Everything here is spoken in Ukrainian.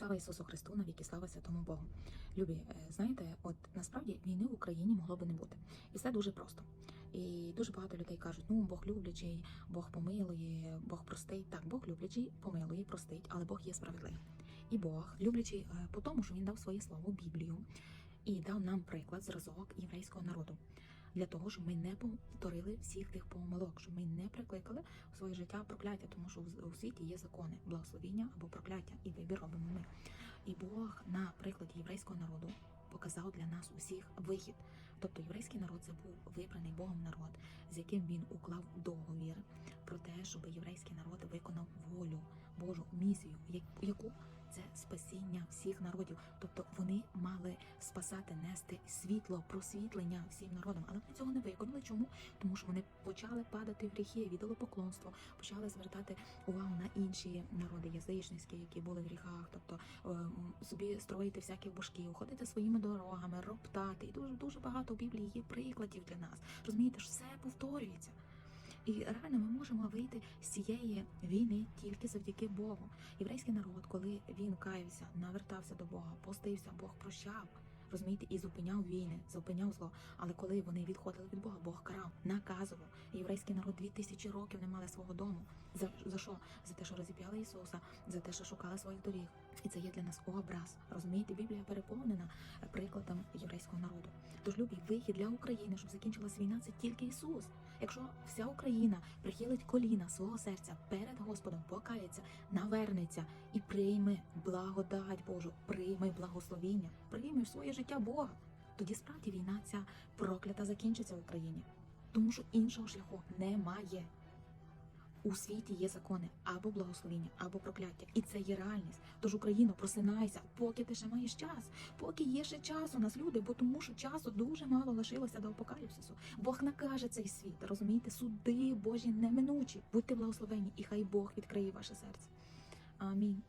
Слава Ісусу Христу, навіки слава Святому Богу. Любі, е, знаєте, от насправді війни в Україні могло би не бути. І все дуже просто. І дуже багато людей кажуть, ну Бог люблячий, Бог помилує, Бог простить. Так, Бог люблячий, помилує, простить, але Бог є справедливий. І Бог, люблячий е, по тому, що він дав своє слово Біблію і дав нам приклад, зразок єврейського народу. Для того, щоб ми не повторили всіх тих помилок, щоб ми не прикликали в своє життя прокляття, тому що у- світі є закони благословіння або прокляття, і вибір робимо ми. І Бог на прикладі єврейського народу показав для нас усіх вихід. Тобто єврейський народ це був вибраний Богом народ, з яким він уклав договір про те, щоб єврейський народ виконав волю Божу місію, яку це спасіння всіх народів. Тобто вони мали спасати, нести світло, просвітлення всім народам, але вони цього не виконали. Чому? Тому що вони почали падати в гріхи, віддали поклонство, почали звертати увагу на інші народи язичницькі, які були в гріхах, тобто ем, собі строїти всякі божків, ходити своїми дорогами, роптати. І дуже дуже багато в Біблії є прикладів для нас. Розумієте, що все повторюється. І реально ми можемо вийти з цієї війни тільки завдяки Богу. Єврейський народ, коли він каявся, навертався до Бога, постився, Бог прощав. Розумієте, і зупиняв війни, зупиняв зло. Але коли вони відходили від Бога, Бог карав, наказував. Єврейський народ дві тисячі років не мали свого дому. За, за що? За те, що розіп'яли Ісуса, за те, що шукали своїх доріг. І це є для нас образ. Розумієте, Біблія переповнена е, прикладом єврейського народу. Тож любі вихід для України, щоб закінчилась війна, це тільки Ісус. Якщо вся Україна прихилить коліна свого серця перед Господом, покається, навернеться і прийме благодать Божу, прийме благословіння, прийме в своє життя Бога. Тоді справді війна ця проклята закінчиться в Україні, тому що іншого шляху немає. У світі є закони або благословіння, або прокляття, і це є реальність. Тож Україно, просинайся, поки ти ще маєш час, поки є ще час у нас люди, бо тому що часу дуже мало лишилося до апокаліпсису. Бог накаже цей світ, розумієте, суди Божі неминучі. Будьте благословені, і хай Бог відкриє ваше серце. Амінь.